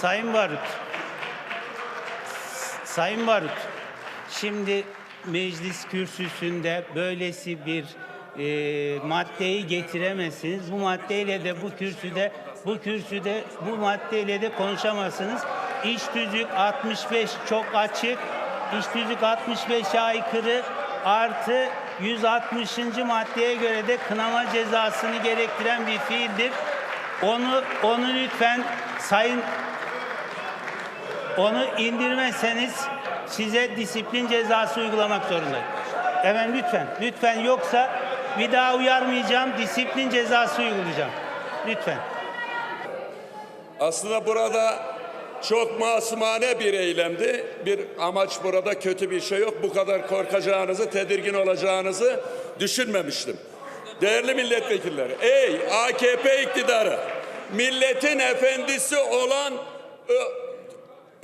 Sayın Barut. Sayın Barut. Şimdi meclis kürsüsünde böylesi bir e, maddeyi getiremezsiniz. Bu maddeyle de bu kürsüde bu kürsüde bu maddeyle de konuşamazsınız. İş tüzük 65 çok açık. İş tüzük 65'e aykırı artı 160. maddeye göre de kınama cezasını gerektiren bir fiildir. Onu onu lütfen sayın onu indirmezseniz size disiplin cezası uygulamak zorundayım. Evet lütfen. Lütfen yoksa bir daha uyarmayacağım. Disiplin cezası uygulayacağım. Lütfen. Aslında burada çok masumane bir eylemdi. Bir amaç burada kötü bir şey yok. Bu kadar korkacağınızı, tedirgin olacağınızı düşünmemiştim. Değerli milletvekilleri, ey AKP iktidarı, milletin efendisi olan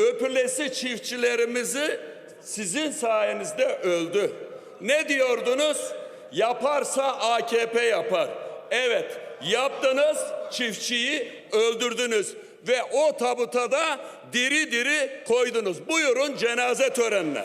öpülesi çiftçilerimizi sizin sayenizde öldü. Ne diyordunuz? Yaparsa AKP yapar. Evet, yaptınız, çiftçiyi öldürdünüz ve o tabuta da diri diri koydunuz. Buyurun cenaze törenine.